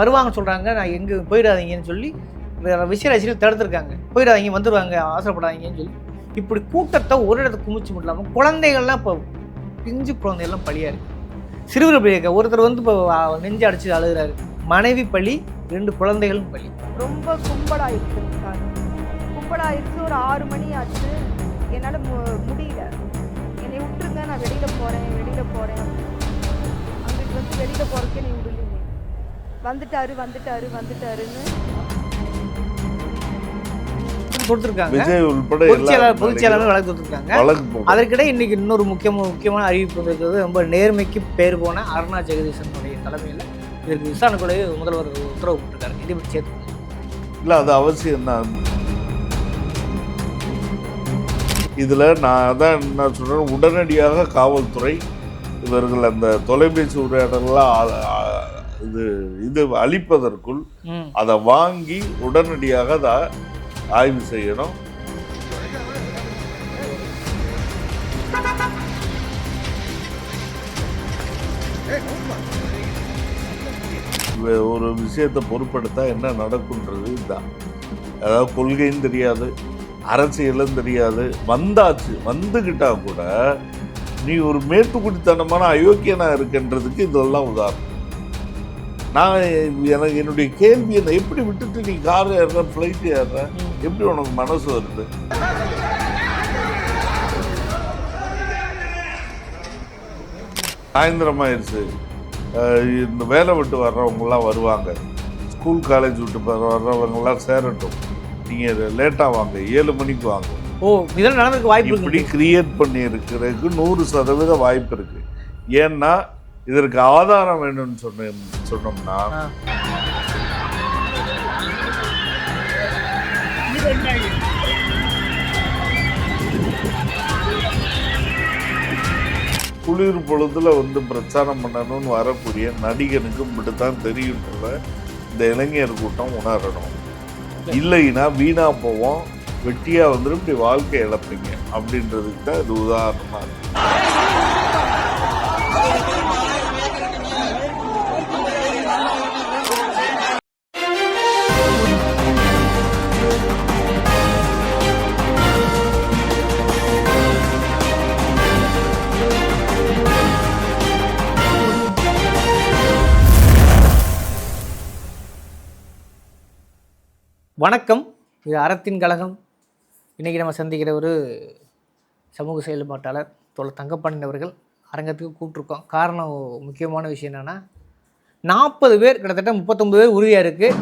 வருவாங்க சொல்கிறாங்க நான் எங்கே போயிடாதீங்கன்னு சொல்லி வேற விஷய ரசிகர்கள் தடுத்துருக்காங்க. போயிடாதீங்க வந்துடுவாங்க அவசரப்படாதீங்கன்னு சொல்லி. இப்படி கூட்டத்தை ஒரு இடத்துல குமிச்சு முடியலாமல் குழந்தைகள்லாம் இப்போ பிஞ்சு குழந்தைகள்லாம் பழியாக இருக்குது சிறுவர் பழி இருக்க. ஒருத்தர் வந்து இப்போ நெஞ்சு அடிச்சு அழுகுறாரு. மனைவி பழி ரெண்டு குழந்தைகளும் பழி ரொம்ப கும்பலாயிடுச்சு சார் கும்பலாயிடுச்சு ஒரு ஆறு மணி ஆச்சு. என்னால் மு முடியல. என்னை விட்டுருங்க நான் வெளியில் போகிறேன் வெளியில் போகிறேன் அங்கிட்டு வந்து வெளியில் போகிறதுக்கே நீ விடலீங்க வந்துட்டாரு வந்துட்டாரு வந்துட்டாருன்னு. கொடுத்துருக்காங்க. விஜய் உள்பட பொதுச் செயலாளர் எல்லா பொதுச் செயலாளர் வழக்கு கொடுத்துருக்காங்க. அதற்கிடையே இன்னைக்கு இன்னொரு முக்கியமான முக்கியமான அறிவிப்பு வந்திருக்கிறது. ரொம்ப நேர்மைக்கு பேர் போன அருணா ஜெகதீசனுடைய தலைமையில் இதற்கு விசாரணைக்குள்ளே முதல்வர் உத்தரவு போட்டிருக்காரு. இதை பற்றி சேர்த்து இல்ல அது அவசியம் தான் இதுல நான் அதான் என்ன சொல்றேன் உடனடியாக காவல்துறை இவர்கள் அந்த தொலைபேசி உரையாடலாம் இது இது அளிப்பதற்குள் ம். அதை வாங்கி உடனடியாக அதை ஆய்வு செய்யணும். ஒரு விஷயத்தை பொருட்படுத்தா என்ன நடக்குன்றது இதுதான். அதாவது கொள்கையும் தெரியாது அரசியலும் தெரியாது. வந்தாச்சு வந்துக்கிட்டா கூட நீ ஒரு மேட்டுக்குடித்தனமான அயோக்கியனா இருக்கின்றதுக்கு இதெல்லாம் உதாரணம். நான் எனக்கு என்னுடைய கேள்வி என்ன? எப்படி விட்டுட்டு நீ கார் ஏறுற ஃப்ளைட் ஏறுற. எப்படி உனக்கு மனசு வருது? சாயந்தரம் ஆயிடுச்சு. இந்த வேலை விட்டு வர்றவங்கலாம் வருவாங்க. ஸ்கூல் காலேஜ் விட்டு வர- வர்றவங்கலாம் சேரட்டும். நீங்கள் லேட்டாக வாங்க ஏழு மணிக்கு வாங்க. ஓ இதெல்லாம் நடந்திருக்க வாய்ப்பு இப்படி கிரியேட் பண்ணி இருக்கிறதுக்கு நூறு சதவீத வாய்ப்பு இருக்கு. ஏன்னா இதற்கு ஆதாரம் வேணும்னு சொன்ன சொன்னோம்னா. குளிர் பொழுதுல வந்து பிரச்சாரம் பண்ணணும்னு வரக்கூடிய நடிகனுக்கு இப்படித்தான் தெரியும்ல இந்த இளைஞர் கூட்டம் உணரணும். இல்லைன்னா வீணா போவோம் வெட்டியா வந்துட்டு இப்படி வாழ்க்கை இழப்பீங்க. அப்படின்றதுக்கு தான் இது உதாரணமா இருக்கு. வணக்கம். இது அறத்தின் கழகம். இன்றைக்கி நம்ம சந்திக்கிற ஒரு சமூக செயல்பாட்டாளர் தோழர் தங்கப்பாண்டியன் அவர்கள் அரங்கத்துக்கு கூப்பிட்ருக்கோம் காரணம் முக்கியமான விஷயம் என்னென்னா நாற்பது பேர் கிட்டத்தட்ட முப்பத்தொம்பது பேர் உறுதியாக இருக்குது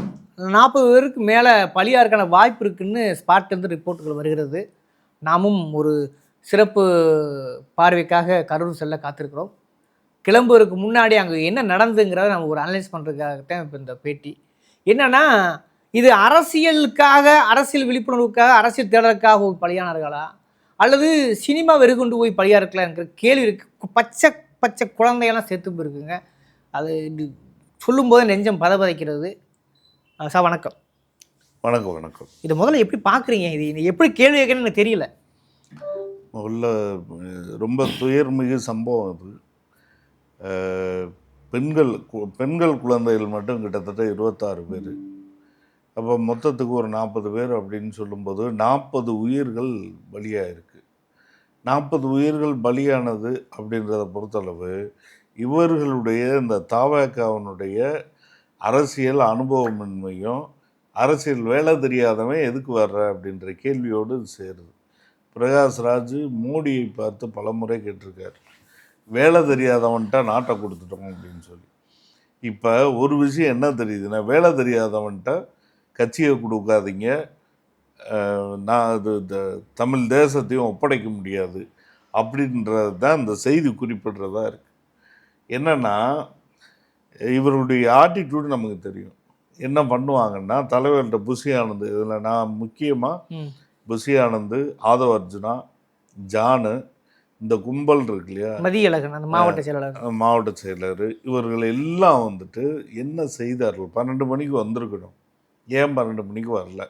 நாற்பது பேருக்கு மேலே பலியாருக்கான வாய்ப்பு இருக்குதுன்னு ஸ்பாட்லேருந்து ரிப்போர்ட்டுகள் வருகிறது. நாமும் ஒரு சிறப்பு பார்வைக்காக கரூர் செல்ல காத்திருக்கிறோம். கிளம்புவதற்கு முன்னாடி அங்கே என்ன நடந்துங்கிறத நம்ம ஒரு அனலைஸ் பண்ணுறதுக்காகத்தான் இப்போ இந்த பேட்டி. என்னன்னா இது அரசியலுக்காக அரசியல் விழிப்புணர்வுக்காக அரசியல் தேடலுக்காக போய் பலியானார்களா? அல்லது சினிமா வெறுகொண்டு போய் பலியா இருக்கலாங்கிற கேள்வி இருக்கு. பச்சை பச்சை குழந்தையெல்லாம் செத்து போயிருக்குங்க. அது சொல்லும்போது நெஞ்சம் பதபதைக்கிறது. சார் வணக்கம். வணக்கம் வணக்கம். இது முதல்ல எப்படி பார்க்குறீங்க இது எப்படி கேள்வி கேட்கணும்னு எனக்கு தெரியல. முதல்ல அஹ், ரொம்ப துயர்மிகு சம்பவம் அது. பெண்கள் பெண்கள் குழந்தைகள் மட்டும் கிட்டத்தட்ட இருபத்தாறு பேர். அப்போ மொத்தத்துக்கு ஒரு நாற்பது பேர் அப்படின்னு சொல்லும்போது நாற்பது உயிர்கள் பலியாக இருக்குது நாற்பது உயிர்கள் பலியானது அப்படின்றத பொறுத்தளவு இவர்களுடைய இந்த தாவக்காவனுடைய அரசியல் அனுபவமின்மையும் அரசியல் வேலை தெரியாதவன் எதுக்கு வர்ற அப்படின்ற கேள்வியோடு இது சேருது. பிரகாஷ்ராஜ் மோடியை பார்த்து பலமுறை கேட்டிருக்கார். வேலை தெரியாதவன்ட்ட நாட்டை கொடுத்துட்டோம் அப்படின்னு சொல்லி. இப்போ ஒரு விஷயம் என்ன தெரியுதுன்னா வேலை தெரியாதவன்ட்ட கட்சியை கொடுக்காதீங்க. நான் அது இந்த தமிழ் தேசத்தையும் ஒப்படைக்க முடியாது. அப்படின்றது தான் இந்த செய்தி குறிப்பிடுறதா இருக்கு. என்னன்னா இவருடைய ஆட்டிடியூட் நமக்கு தெரியும். என்ன பண்ணுவாங்கன்னா தலைவர்கிட்ட புஷி ஆனந்த் இதில் நான் முக்கியமாக புஷி ஆனந்த் ஆதவ அர்ஜுனா ஜானு இந்த கும்பல் இருக்கு இல்லையா? மதியழகன் அந்த மாவட்ட செயலாளர். மாவட்ட செயலர் இவர்கள் எல்லாம் வந்துட்டு என்ன செய்தார்கள்? பன்னெண்டு மணிக்கு வந்திருக்கணும். ஏன் பன்னெண்டு மணிக்கு வரல.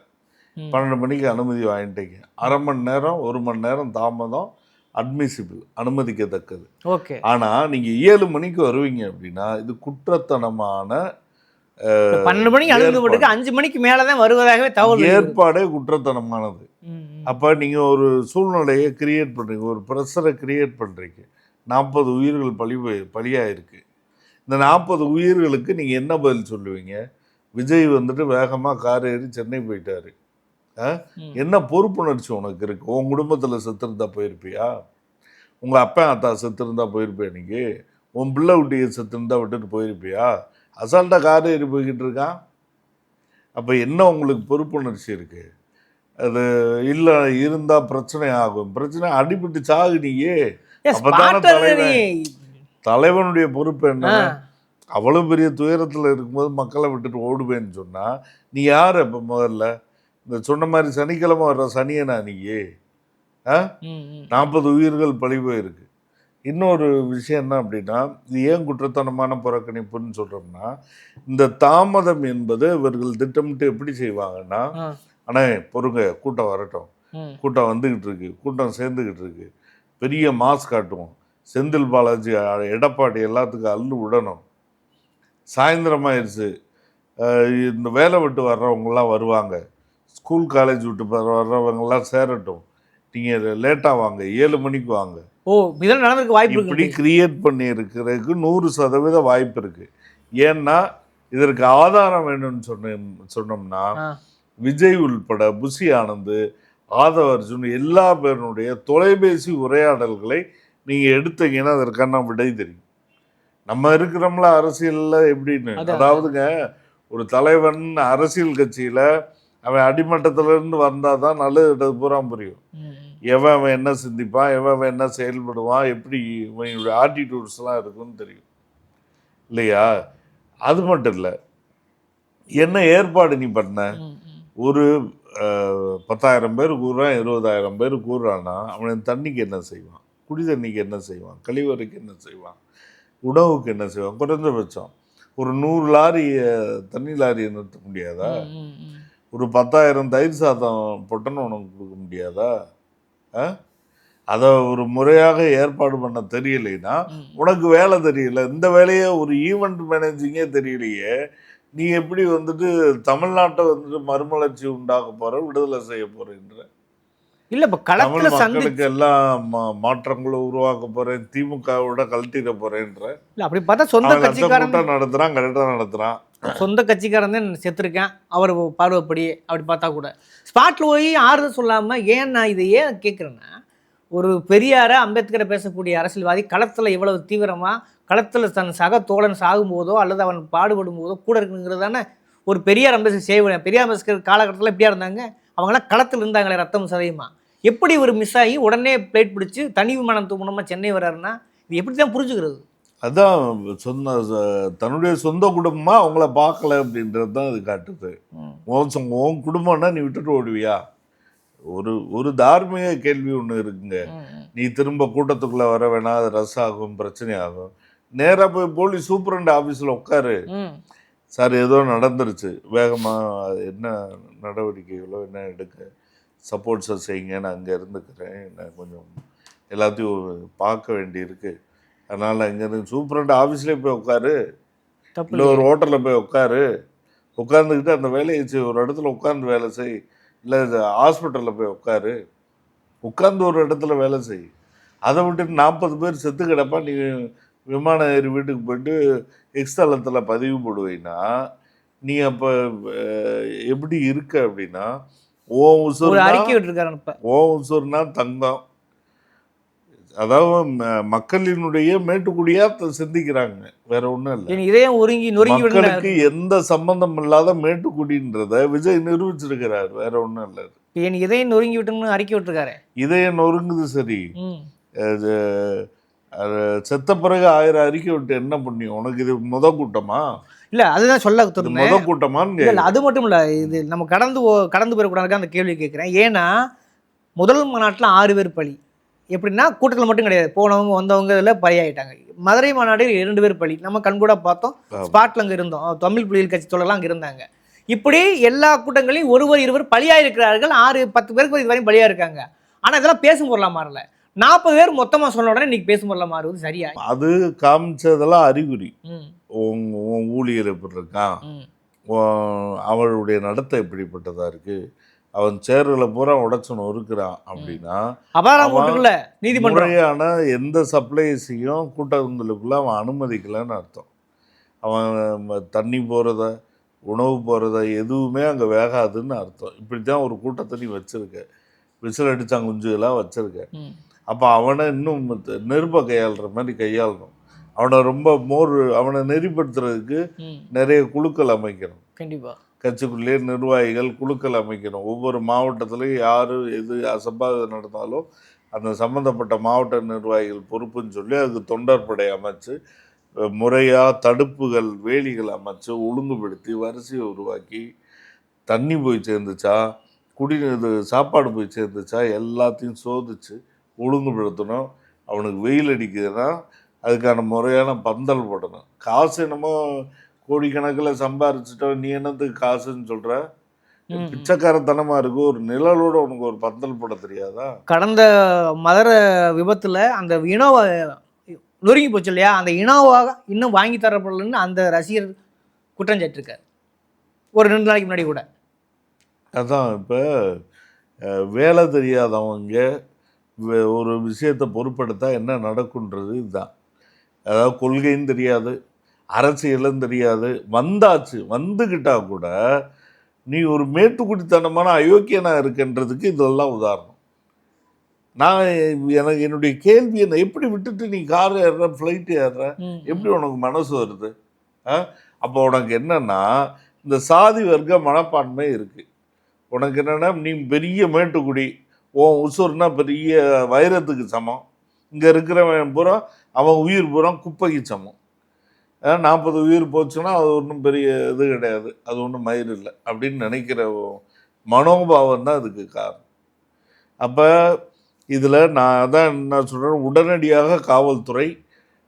பன்னெண்டு மணிக்கு அனுமதி வாங்கிட்டீங்க. அரை மணி நேரம் ஒரு மணி நேரம் தாமதம் அட்மிசிபிள் அனுமதிக்கத்தக்கது. ஓகே. ஆனால் நீங்கள் ஏழு மணிக்கு வருவீங்க அப்படின்னா இது குற்றத்தனமான பன்னெண்டு மணிக்கு அனுப்பப்பட்டிருக்கு அஞ்சு மணிக்கு மேலே தான் வருவதாகவே தகவல். ஏற்பாடே குற்றத்தனமானது. அப்போ நீங்கள் ஒரு சூழ்நிலையை கிரியேட் பண்ணுறீங்க ஒரு ப்ரெஷரை கிரியேட் பண்ணுறீங்க நாற்பது உயிர்கள் பலி பலியாக இருக்கு இந்த நாற்பது உயிர்களுக்கு நீங்கள் என்ன பதில் சொல்லுவீங்க? விஜய் வந்துட்டு வேகமாக கார் ஏறி சென்னை போயிட்டாரு. என்ன பொறுப்புணர்ச்சி உனக்கு இருக்கு? உன் குடும்பத்தில் செத்துருந்தா போயிருப்பியா? உங்கள் அப்பா அத்தா செத்துருந்தா போயிருப்பியா இன்னைக்கு? உன் பிள்ளை குட்டியை செத்துருந்தா விட்டுட்டு போயிருப்பியா? அசால்ட்டாக கார் ஏறி போய்கிட்டு இருக்கான். அப்போ என்ன உங்களுக்கு பொறுப்புணர்ச்சி இருக்கு? அது இல்லை இருந்தால் பிரச்சனை ஆகும். பிரச்சனை அடிபட்டு சாகு நீயே. அப்பதானே தலைவன். தலைவனுடைய பொறுப்பு என்ன. அவ்வளோ பெரிய துயரத்தில் இருக்கும்போது மக்களை விட்டுட்டு ஓடுவேன்னு சொன்னா நீ யார் இப்போ முதல்ல? இந்த சொன்ன மாதிரி சனிக்கிழமை வர்ற சனியனா நீயே ஆ. நாற்பது உயிர்கள் பழி போயிருக்கு. இன்னொரு விஷயம் என்ன அப்படின்னா இது ஏன் குற்றத்தனமான புறக்கணிப்புன்னு சொல்கிறோம்னா இந்த தாமதம் என்பது இவர்கள் திட்டமிட்டு எப்படி செய்வாங்கன்னா ஆ. அண்ணே பொறுங்க கூட்டம் வரட்டும். கூட்டம் வந்துக்கிட்டு இருக்கு. கூட்டம் சேர்ந்துக்கிட்டு இருக்கு. பெரிய மாஸ் காட்டுவோம். செந்தில் பாலாஜி எடப்பாடி எல்லாத்துக்கும் அள்ளு விடணும். சாயந்தரம் ஆயிடுச்சு இந்த வேலை விட்டு வர்றவங்கலாம் வருவாங்க. ஸ்கூல் காலேஜ் விட்டு வர- வர்றவங்கலாம் சேரட்டும். நீங்கள் லேட்டாக வாங்க ஏழு மணிக்கு வாங்க. ஓ இதெல்லாம் நடந்திருக்கு வாய்ப்பு இப்படி கிரியேட் பண்ணி இருக்கிறதுக்கு நூறு சதவீத வாய்ப்பு இருக்கு. ஏன்னா இதற்கு ஆதாரம் வேணும்னு சொன்ன சொன்னோம்னா. விஜய் உள்பட புஷி ஆனந்த் ஆதவ அர்ஜுன் எல்லா பேருடைய தொலைபேசி உரையாடல்களை நீங்கள் எடுத்தீங்கன்னா அதற்கான விடை தெரியும். நம்ம இருக்கிறோம்ல அரசியல்ல எப்படின்னு. அதாவதுங்க ஒரு தலைவன் அரசியல் கட்சியில அவன் அடிமட்டத்துல இருந்து வந்தாதான் நல்லது பூரா புரியும். எவன் அவன் என்ன சிந்திப்பான் எவன் அவன் என்ன செயல்படுவான் எப்படி இவனுடைய ஆட்டிடியூட்ஸ்லாம் இருக்குன்னு தெரியும். இல்லையா? அது மட்டும் இல்லை என்ன ஏற்பாடு நீ பண்ண. ஒரு பத்தாயிரம் பேர் கூறுறான் இருபதாயிரம் பேர் கூறுறான்னா அவன் தண்ணிக்கு என்ன செய்வான்? குடி தண்ணிக்கு என்ன செய்வான்? கழிவறைக்கு என்ன செய்வான்? உணவுக்கு என்ன செய்வான் குறைஞ்சபட்சம் ஒரு நூறு லாரி தண்ணி லாரியை நிறுத்த முடியாதா. ஒரு பத்தாயிரம் தயிர் சாதம் பொட்டன்னு உனக்கு கொடுக்க முடியாதா? அதை ஒரு முறையாக ஏற்பாடு பண்ண தெரியலைன்னா. உனக்கு வேலை தெரியல இந்த வேலையை ஒரு ஈவெண்ட் மேனேஜிங்கே தெரியலையே நீ எப்படி வந்துட்டு தமிழ்நாட்டை வந்துட்டு மறுமலர்ச்சி உண்டாக்க போற விடுதலை செய்ய போறேன்ற இல்ல இப்ப களத்துல மக்களுக்கு எல்லாம் மாற்றங்களை உருவாக்க போறேன் திமுகவோட கழட்டிட போறேன்ற. இல்ல அப்படி பார்த்தா சொந்த கட்சிக்காரன் நடத்துறான் கரெக்டா நடத்துறான். சொந்த கட்சிக்காரன் தான் செத்துருக்கேன். அவர் பார்வைப்படி அப்படி பார்த்தா கூட. ஸ்பாட்டில் போய் ஆறுதல் சொல்லாமல் ஏன் நான் இதை ஏன் கேட்குறேன்னா ஒரு பெரியார அம்பேத்கரை பேசக்கூடிய அரசியல்வாதி களத்தில் இவ்வளவு தீவிரமாக களத்தில் தன் சக தோழன் சாகும்போதோ அல்லது அவன் பாடுபடும் போதோ கூட இருக்குங்கிறது தானே ஒரு பெரியார் அம்பேத்கர் செய்ய பெரியார் அம்பேத்கர் காலகட்டத்தில் எப்படியா இருந்தாங்க? அவங்களாம் களத்தில் இருந்தாங்களே ரத்தம் சதயமா? எப்படி ஒரு மிஸ் ஆகி உடனே பிளேட் பிடிச்சி தனி விமானம் மூலமாக சென்னை வர்றாருன்னா இது எப்படி தான் புரிஞ்சுக்கிறது? அதான் சொந்த தன்னுடைய சொந்த குடும்பமா அவங்கள பார்க்கல அப்படின்றது தான் இது காட்டுது. உன் குடும்பம்னா நீ விட்டுட்டு ஓடுவியா? ஒரு ஒரு தார்மீக கேள்வி ஒன்று இருக்குங்க. நீ திரும்ப கூட்டத்துக்குள்ள வர வேணாம் அது ரஸ் ஆகும் பிரச்சனை ஆகும். நேராக போய் போலீஸ் சூப்பரண்ட் ஆஃபீஸில் உட்காரு. சார் ஏதோ நடந்துருச்சு. வேகமாக என்ன நடவடிக்கைகளோ என்ன எடுக்க? சப்போர்ட்ஸை செய்யுங்க நான் அங்கே இருந்துக்கிறேன். நான் கொஞ்சம் எல்லாத்தையும் பார்க்க வேண்டியிருக்கு. அதனால் இங்கேருந்து சூப்பரண்ட் ஆஃபீஸ்லேயே போய் உட்காரு. இல்லை ஒரு ஹோட்டலில் போய் உட்காரு. உட்காந்துக்கிட்டு அந்த வேலையை செய் ஒரு இடத்துல உட்காந்து வேலை செய். இல்லை ஹாஸ்பிட்டலில் போய் உட்காரு. உட்காந்து ஒரு இடத்துல வேலை செய். அதை விட்டுட்டு நாற்பது பேர் செத்து கிடப்பா நீ விமானம் ஏறி வீட்டுக்கு போயிட்டு எக்ஸ்தலத்தில் பதிவு போடுவீங்கன்னா நீ அப்போ எப்படி இருக்க அப்படின்னா ஓ ஒரு உசுர்னா அறிக்கை விட்டுருக்காரு இப்போ ஓ உசுர்னா தங்கம். அதாவது மக்களினுடைய மேட்டுக்குடியா சிந்திக்கிறாங்க. வேற ஒன்றும் இல்லை. இதயம் ஒருங்கி நொறுங்கி மக்களுக்கு எந்த சம்பந்தம் இல்லாத மேட்டுக்குடின்றத விஜய் நிரூபிச்சிருக்கிறார். வேற ஒன்றும் இல்லை என் இதயம் நொறுங்கி விட்டுன்னு அறிக்கை விட்டுருக்காரு. இதயம் நொறுங்குது சரி. அது செத்த பிறகு ஆயிரம் அறிக்கை விட்டு என்ன புண்ணியம்? உனக்கு இது முத கூட்டமா இல்ல அதுதான் சொல்ல முத கூட்டமான்னு இல்ல. அது மட்டும் இல்ல இது நம்ம கடந்து கடந்து போயிடக்கூடாது அந்த கேள்வி கேட்குறேன் ஏன்னா முதல் மாநாட்டில் ஆறு பேர் பலி. எப்படின்னா கூட்டத்தில் மட்டும் கிடையாது. போனவங்க வந்தவங்க இதில் பலியாயிட்டாங்க. மதுரை மாநாடு இரண்டு பேர் பலி. நம்ம கண்கூட பார்த்தோம். ஆமா. ஸ்பாட்ல அங்கே இருந்தோம். தமிழ் புலிகள் கட்சி தோழர்லாம் அங்கே இருந்தாங்க. இப்படி எல்லா கூட்டங்களையும் ஒருவர் இருவர் பலியாக இருக்கிறார்கள் ஆறு பத்து பேருக்கு இது வரையும் பலியாக இருக்காங்க. ஆனால் இதெல்லாம் பேசும் பொருளாக மாறல. நாற்பது பேர் மொத்தமாக சொன்ன உடனே இன்னைக்கு பேசும் பொருளாக மாறுவது சரியா? அது காமிச்சதெல்லாம் அறிகுறி. உன் ஊழியர் எப்படி இருக்கான்? அவளுடைய நடத்தை எப்படிப்பட்டதா இருக்கு? அவன் சேர்களை பூரா உடச்சு நொறுக்கிறான் அப்படின்னா முறையான எந்த சப்ளைஸையும் கூட்டங்களுக்குள்ள அவன் அனுமதிக்கலைன்னு அர்த்தம். அவன் தண்ணி போகிறத உணவு போகிறத எதுவுமே அங்கே வேகாதுன்னு அர்த்தம். இப்படி தான் ஒரு கூட்டத்தை நீ வச்சுருக்க. விசில் அடிச்சாங்குஞ்சுகளாக வச்சுருக்க. ம். அப்போ அவனை இன்னும் நெருப்பை கையாளுற மாதிரி கையாளணும். அவனை ரொம்ப மோர் அவனை நெறிப்படுத்துறதுக்கு. நிறைய குழுக்கள் அமைக்கணும். கண்டிப்பா. கட்சிக்குள்ளேயே நிர்வாகிகள் குழுக்கள் அமைக்கணும். ஒவ்வொரு மாவட்டத்திலையும் யார் எது அசம்பாவிதம் நடந்தாலும் அந்த சம்மந்தப்பட்ட மாவட்ட நிர்வாகிகள் பொறுப்புன்னு சொல்லி அதுக்கு தொண்டற்படை அமைச்சு முறையாக தடுப்புகள் வேலிகள் அமைச்சு ஒழுங்குபடுத்தி வரிசையை உருவாக்கி தண்ணி போய் சேர்ந்துச்சா குடி இது சாப்பாடு போய் சேர்ந்துச்சா எல்லாத்தையும் சோதிச்சு ஒழுங்குபடுத்தணும். அவனுக்கு வெயில் அடிக்குதுன்னா அதுக்கான முறையான பந்தல் போடணும். காசு என்னமோ கோடிக்கணக்கில் சம்பாரிச்சிட்டோம் நீ என்னத்துக்கு காசுன்னு சொல்கிற ம், ம். பிச்சைக்காரத்தனமாக இருக்கு. ஒரு நிழலோட உனக்கு ஒரு பந்தல் போட தெரியாதா? கடந்த மதர விபத்துல அந்த இனோவா நொறுங்கி போச்சு இல்லையா? அந்த இனோவாக இன்னும் வாங்கி தரப்படலன்னு அந்த ரசிகர் குற்றம் சாட்டிருக்காரு ஒரு ரெண்டு நாளைக்கு முன்னாடி கூட. அதான் இப்போ வேலை தெரியாதவங்க ஒரு விஷயத்தை பொறுப்படுத்தா என்ன நடக்குன்றது இதுதான். அதாவது கொள்கையும் தெரியாது அரசியலும் தெரியாது. வந்தாச்சு வந்துக்கிட்டா கூட நீ ஒரு மேட்டுக்குடித்தனமான அயோக்கியனா இருக்குன்றதுக்கு இதெல்லாம் உதாரணம். நான் எனக்கு என்னுடைய கேள்வி என்ன எப்படி விட்டுட்டு நீ கார் ஏறுற ஃப்ளைட் ஏறுற? எப்படி உனக்கு மனசு வருது? ஆ? அப்போ உனக்கு என்னன்னா இந்த சாதி வர்க்க மனப்பான்மை இருக்கு. உனக்கு என்னன்னா நீ பெரிய மேட்டுக்குடி உன் உசுர்னா பெரிய வைரத்துக்கு சமம். இங்கே இருக்கிறவன் பூரா அவன் உயிர் பூரா குப்பைக்கு சமம். நாற்பது உயிர் போச்சுன்னா அது ஒன்றும் பெரிய இது கிடையாது. அது ஒன்றும் மயிர் இல்லை அப்படின்னு நினைக்கிற மனோபாவம் தான் அதுக்கு காரணம். அப்போ இதில் நான் அதான் என்ன சொல்கிறேன் உடனடியாக காவல்துறை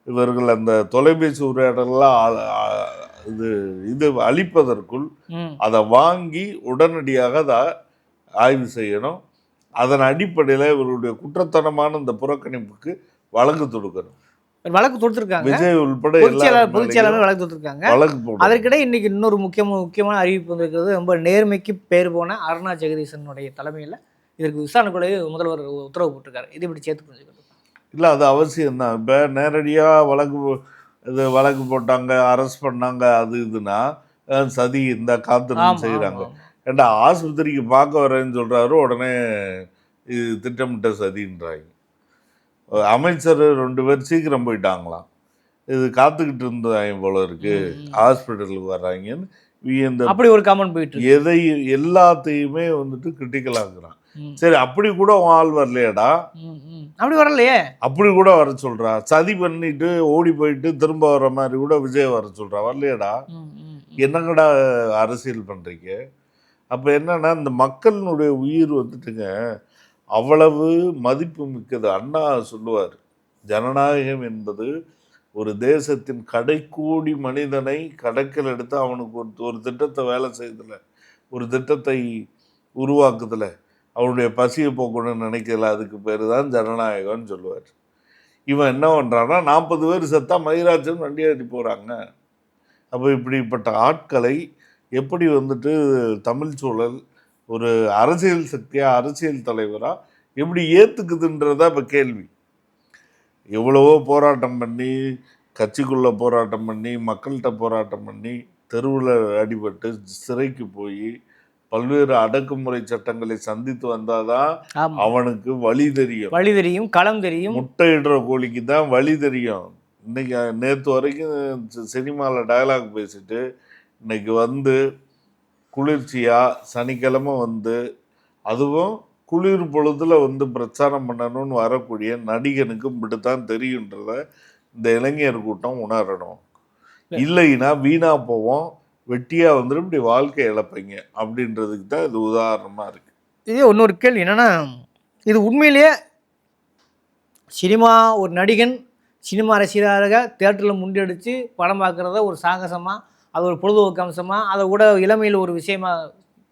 இவர்கள் அந்த தொலைபேசி உரையாடலாம் இது இது அழிப்பதற்குள். அதை வாங்கி உடனடியாக அதை ஆய்வு செய்யணும். அதன் அடிப்படையில் இவருடைய குற்றத்தனமான இந்த புறக்கணிப்புக்கு வழக்கு தொடுக்கணும். வழக்கு தொடுத்திருக்காங்க. விஜய் உள்பட பொதுச் செயலாளர் வழக்கு தொடுத்திருக்காங்க. வழக்கு அதற்கிடையே இன்னைக்கு இன்னொரு முக்கியமான முக்கியமான அறிவிப்பு வந்திருக்கிறது. ரொம்ப நேர்மைக்கு பேர் போன அருணா ஜெகதீசனுடைய தலைமையில் இதற்கு விசாரணைக்குள்ளே முதல்வர் உத்தரவு போட்டிருக்காரு. இது இப்படி சேர்த்து புரிஞ்சுக்கணும். இல்லை அது அவசியம்தான். இப்போ நேரடியாக வழக்கு இது வழக்கு போட்டாங்க அரெஸ்ட் பண்ணாங்க அது இதுனா சதி இந்த காத்திருந்து செய்கிறாங்க ஏண்டா ஆஸ்பத்திரிக்கு பார்க்க வரேன்னு சொல்கிறாரு உடனே இது திட்டமிட்ட சதின்றாங்க. அமைச்சர் ரெண்டு பேர் சீக்கிரம் போயிட்டாங்களாம். இது காத்துக்கிட்டு இருந்தாங்க போல இருக்கு. ஹாஸ்பிட்டலுக்கு வர்றாங்கன்னு இந்த அப்படி ஒரு கமெண்ட் போயிட்டு இருக்கு. எதை எல்லாத்தையுமே வந்துட்டு கிரிட்டிக்கல் ம். சரி அப்படி கூட உன் ஆள் வரலையாடா. அப்படி வரலையே? அப்படி கூட வர சொல்றா. சதி பண்ணிட்டு ஓடி போயிட்டு திரும்ப வர மாதிரி கூட விஜய் வர சொல்றா. வரலையாடா. என்னங்கடா அரசியல் பண்றீங்க? அப்போ என்னன்னா இந்த மக்களினுடைய உயிர் வந்துட்டுங்க அவ்வளவு மதிப்பு மிக்கது. அண்ணா சொல்லுவார் ஜனநாயகம் என்பது ஒரு தேசத்தின் கடைக்கூடி மனிதனை கடைக்கில் எடுத்து அவனுக்கு ஒரு ஒரு திட்டத்தை வேலை செய்யறதுல ஒரு திட்டத்தை உருவாக்குதுல. அவனுடைய பசியை போக்கணும்னு நினைக்கல அதுக்கு பேர் தான் ஜனநாயகம்னு சொல்லுவார். இவன் என்ன பண்ணுறான்னா நாற்பது பேர் செத்தா மயிராஜன் வண்டி ஏறி போகிறாங்க அப்போ இப்படிப்பட்ட ஆட்களை எப்படி வந்துட்டு தமிழ் சூழல் ஒரு அரசியல் சக்தியாக அரசியல் தலைவராக எப்படி ஏற்றுக்குதுன்றதா இப்போ கேள்வி. எவ்வளவோ போராட்டம் பண்ணி கட்சிக்குள்ளே போராட்டம் பண்ணி மக்கள்கிட்ட போராட்டம் பண்ணி தெருவில் அடிபட்டு சிறைக்கு போய் பல்வேறு அடக்குமுறை சட்டங்களை சந்தித்து வந்தாதான் அவனுக்கு வழி தெரியும். வழி தெரியும் களம் தெரியும். முட்டையிடுற கோழிக்கு தான் வழி தெரியும். இன்னைக்கு நேற்று வரைக்கும் சினிமாவில் டயலாக் பேசிட்டு இன்னைக்கு வந்து குளிர்ச்சியாக சனிக்கிழமை வந்து அதுவும் குளிர் பொழுதுல வந்து பிரச்சாரம் பண்ணணும்னு வரக்கூடிய நடிகனுக்கு இப்படித்தான் தெரியுன்றத இந்த இளைஞர் கூட்டம் உணரணும். இல்லைன்னா வீணா போவோம். வெட்டியா வந்துட்டு இப்படி வாழ்க்கை இழப்பீங்க. அப்படின்றதுக்கு தான் இது உதாரணமா இருக்கு. இதே இன்னொரு கேள்வி என்னன்னா இது உண்மையிலேயே சினிமா ஒரு நடிகன் சினிமா ரசிகராக தேட்டரில் படம் பார்க்குறத ஒரு சாகசமாக அது ஒரு பொழுதுபோக்கு அம்சமாக அதை கூட இளமையில் ஒரு விஷயமாக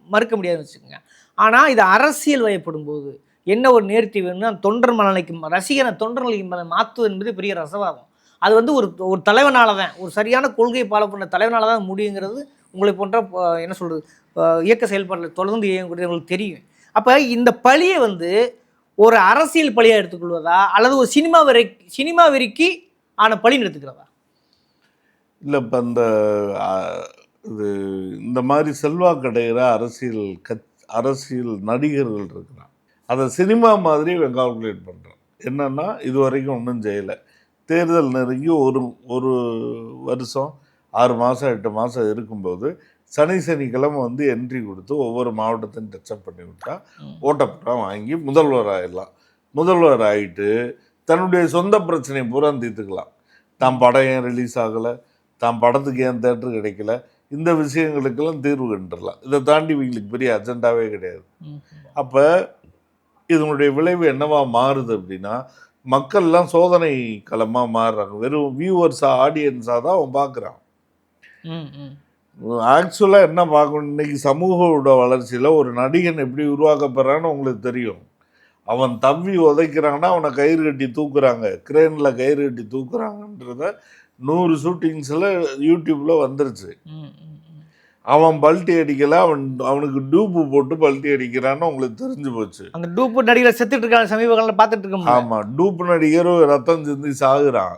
மறுக்க முடியாதுன்னு வச்சுக்கோங்க. ஆனால் இது அரசியல் வயப்படும் போது என்ன ஒரு நேர்த்தி வேணும்னா தொண்டர் மனநிலைக்கு ரசிகனை தொண்டர் நிலைக்கு மாற்றுவது என்பது பெரிய ரசவாதம். அது வந்து ஒரு ஒரு தலைவனால தான் ஒரு சரியான கொள்கையை ஃபாலோ பண்ண தலைவனால தான் முடியுங்கிறது உங்களை போன்ற என்ன சொல்கிறது இயக்க செயல்பாட்டில் தொடர்ந்து இயங்கக்கூடியது உங்களுக்கு தெரியும். அப்போ இந்த பழியை வந்து ஒரு அரசியல் பழியாக எடுத்துக்கொள்வதா அல்லது ஒரு சினிமா வரை சினிமா வெறிக்கு ஆன பழின்னு எடுத்துக்கிறதா? இல்லை இப்போ இந்த ஆ, இது இந்த மாதிரி செல்வாக்கடைகிற அரசியல் கத் அரசியல் நடிகர்கள் இருக்கிறான் அதை சினிமா மாதிரி இவன் கால்குலேட் பண்ணுறான் என்னன்னா இது வரைக்கும் ஒன்றும் செய்யலை. தேர்தல் நெருங்கி ஒரு ஒரு வருஷம் ஆறு மாதம் எட்டு மாதம் இருக்கும்போது சனி சனிக்கிழமை வந்து என்ட்ரி கொடுத்து ஒவ்வொரு மாவட்டத்தையும் டச்சப் பண்ணி விட்டா ம். ஓட்டப்படம் வாங்கி முதல்வர் ஆயிடலாம். முதல்வர் ஆகிட்டு தன்னுடைய சொந்த பிரச்சனையை பூரா தீர்த்துக்கலாம். தான் படம் ஏன் ரிலீஸ் ஆகலை? தான் படத்துக்கு ஏன் தேட்டர் கிடைக்கல? இந்த விஷயங்களுக்கெல்லாம் தீர்வு கண்டுடலாம். இதை தாண்டி இவங்களுக்கு பெரிய அஜெண்டாவே கிடையாது. அப்போ இதனுடைய விளைவு என்னவா மாறுது அப்படின்னா மக்கள்லாம் சோதனை களமாக மாறுறாங்க. வெறும் வியூவர்ஸாக ஆடியன்ஸாக தான் அவன் பார்க்குறான். ஆக்சுவலாக என்ன பார்க்கணும்? இன்னைக்கு சமூகோட வளர்ச்சியில் ஒரு நடிகன் எப்படி உருவாக்கப்படுறான்னு உங்களுக்கு தெரியும். அவன் தவ்வி உதைக்கிறான்னா அவனை கயிறு கட்டி தூக்குறாங்க. கிரேனில் கயிறு கட்டி தூக்குறாங்கன்றத நூறு ஷூட்டிங்ஸில் யூடியூப்பில் வந்துருச்சு. அவன் பல்ட்டி அடிக்கலை அவன் அவனுக்கு டூப்பு போட்டு பல்ட்டி அடிக்கிறான்னு உங்களுக்கு தெரிஞ்சு போச்சு. அந்த டூப்பு நடிகர் செத்துட்டு இருக்காங்க சமீப காலத்தில் பார்த்துட்டு இருக்கோம் ஆமாம் டூப்பு நடிகரும் ரத்தம் சிந்தி சாகுறான்.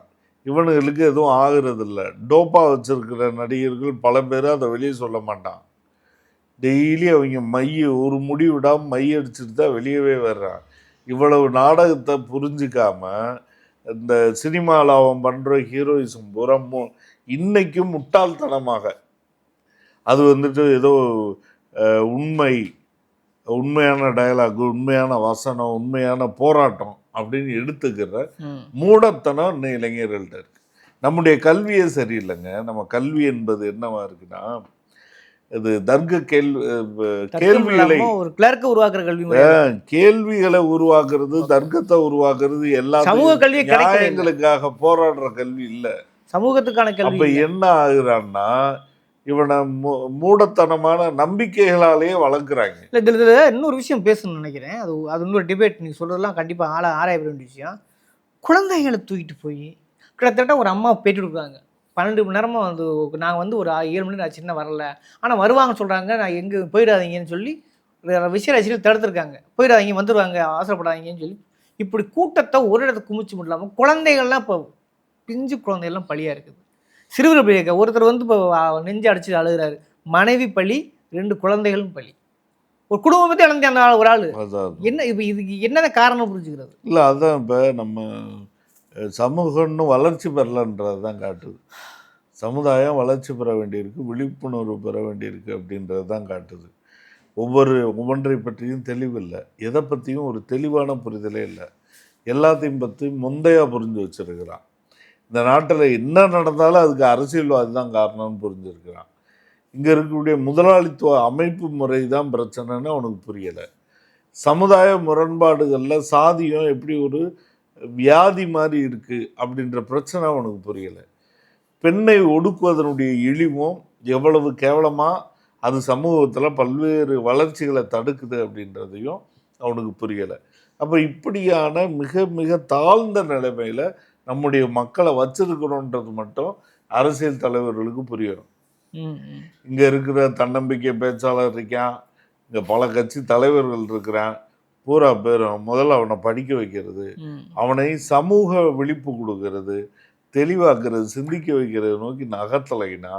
இவனுங்களுக்கு எதுவும் ஆகுறது இல்லை. டோப்பா வச்சிருக்கிற நடிகர்கள் பல பேர் அதை வெளியே சொல்ல மாட்டான். டெய்லி அவங்க மைய ஒரு முடி விடாமல் மை அடிச்சுட்டு தான் வெளியவே வர்றான். இவ்வளவு நாடகத்தை புரிஞ்சிக்காம இந்த சினிமாவில் அவன் பண்ணுற ஹீரோயிசம் பூரா மு- இன்னைக்கும் முட்டாள்தனமாக. அது வந்துட்டு ஏதோ உண்மை உண்மையான டயலாக் உண்மையான வசனம் உண்மையான போராட்டம் அப்படின்னு எடுத்துக்கிற மூடத்தனம் இன்னும் இளைஞர்கள்ட்ட இருக்கு. நம்முடைய கல்வியே சரியில்லைங்க. நம்ம கல்வி என்பது என்னவா இருக்குன்னா இது தர்க்க கேள்வி கேள்விகளை ஒரு கிளர்க்கை உருவாக்குற கல்வி கேள்விகளை உருவாக்குறது தர்க்கத்தை உருவாக்குறது எல்லா சமூக கல்வி நியாயங்களுக்காக போராடுற கல்வி இல்ல. சமூகத்துக்கான அப்ப கல்வி இல்ல. என்ன ஆகுறான்னா இவனை மூ- மூடத்தனமான நம்பிக்கைகளாலேயே வளர்க்குறாங்க. இல்ல இதுல இதுல இன்னொரு விஷயம் பேசணும்னு நினைக்கிறேன். அது அது இன்னொரு டிபேட் நீங்க சொல்றதெல்லாம் கண்டிப்பா ஆள ஆராய வேண்டிய விஷயம். குழந்தைகளை தூக்கிட்டு போய் கிட்டத்தட்ட ஒரு அம்மா பேட்டி கொடுக்குறாங்க. பன்னெண்டு மணி நேரமா வந்து நான் வந்து ஒரு ஏழு மணி நான் சின்ன வரல. ஆனா வருவாங்க சொல்றாங்க. நான் எங்க போயிடாதீங்கன்னு சொல்லி விஷய ரசிகர்கள் தடுத்துருக்காங்க. போயிடாதீங்க வந்துடுவாங்க அவசரப்படாதீங்கன்னு சொல்லி. இப்படி கூட்டத்தை ஒரு இடத்துக்கு குமிச்சு முடியலாம குழந்தைகள்லாம் இப்போ பிஞ்சு குழந்தைகள்லாம் பலியா இருக்குது. சிறுவர் பலியாக ஒருத்தர் வந்து இப்போ நெஞ்சு அடிச்சு அழுகுறாரு. மனைவி பலி ரெண்டு குழந்தைகளும் பலி. ஒரு குடும்பத்தை இழந்த அந்த ஆள் ஒரு ஆள். என்ன இப்போ இதுக்கு என்னென்ன காரணம் புரிஞ்சுக்கிறது? இல்லை அதான் இப்போ நம்ம சமூகம் இன்னும் வளர்ச்சி பெறலன்றது தான் காட்டுது. சமுதாயம் வளர்ச்சி பெற வேண்டியிருக்கு விழிப்புணர்வு பெற வேண்டியிருக்கு அப்படின்றது தான் காட்டுது. ஒவ்வொரு ஒவ்வொன்றை பற்றியும் தெளிவில்லை. எதை பற்றியும் ஒரு தெளிவான புரிதலே இல்லை. எல்லாத்தையும் பற்றி முந்தையாக புரிஞ்சு வச்சிருக்கிறான். இந்த நாட்டில் என்ன நடந்தாலும் அதுக்கு அரசியல்வாதி தான் காரணம்னு புரிஞ்சிருக்கிறான். இங்கே இருக்கக்கூடிய முதலாளித்துவ அமைப்பு முறை தான் பிரச்சனைன்னு அவனுக்கு புரியலை. சமுதாய முரண்பாடுகளில் சாதியம் எப்படி ஒரு வியாதி மாதிரி இருக்குது அப்படின்ற பிரச்சனை அவனுக்கு புரியலை. பெண்ணை ஒடுக்குவதனுடைய இழிவும் எவ்வளவு கேவலமாக அது சமூகத்தில் பல்வேறு வளர்ச்சிகளை தடுக்குது அப்படின்றதையும் அவனுக்கு புரியலை. அப்போ இப்படியான மிக மிக தாழ்ந்த நிலைமையில் நம்முடைய மக்களை வச்சிருக்கிறோன்றது மட்டும் அரசியல் தலைவர்களுக்கு புரியணும் இங்கே இருக்கிற தன்னம்பிக்கை பேச்சாளர் இருக்கான் இங்கே பல கட்சி தலைவர்கள் இருக்கிறான் பூரா பேரும் முதல்ல அவனை படிக்க வைக்கிறது அவனை சமூக விழிப்பு கொடுக்கறது தெளிவாக்குறது சிந்திக்க வைக்கிறது நோக்கி நகர்த்தலைன்னா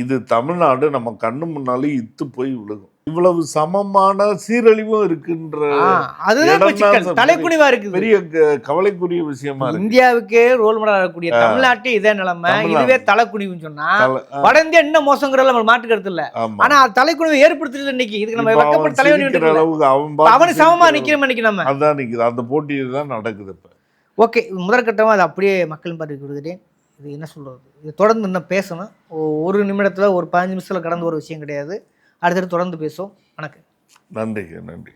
இது தமிழ்நாடு நம்ம கண்ணு முன்னாலே இத்து போய் விழுகும். இவ்வளவு சமமான சீரழிவும் இருக்குன்ற தலைக்குனிவா இருக்குது. பெரிய கவலைக்குரிய விஷயமா இருக்கு. இந்தியாவுக்கே ரோல் மாடல் இருக்கக்கூடிய தமிழ்நாட்டே இதே நிலைமை. இதுவே தலைக்குனிவுன்னு சொன்னா வட இந்தியா இன்னும் மோசங்கிறதுல நம்ம மாட்டு கருத்து இல்ல ஆனா தலைக்குனிவு ஏற்படுத்துறது இன்னைக்கு. இதுக்கு நம்ம வெக்கப்பட்ட தலைவன். அளவுக்கு அவன் அவனு சமமா நிக்கிறோம் இன்னைக்கு நம்ம. அதான் நிக்குது. அந்த போட்டி தான் நடக்குது இப்ப. ஓகே முதற்கட்டமாக அது அப்படியே மக்கள் பார்த்து கொடுத்துட்டேன் இது என்ன சொல்கிறது இது தொடர்ந்து இன்னும் பேசணும். ஒரு நிமிடத்தில் ஒரு பதினஞ்சு நிமிஷத்தில் கடந்த ஒரு விஷயம் கிடையாது. அடுத்தடுத்து தொடர்ந்து பேசுவோம். வணக்கம். நன்றி நன்றி.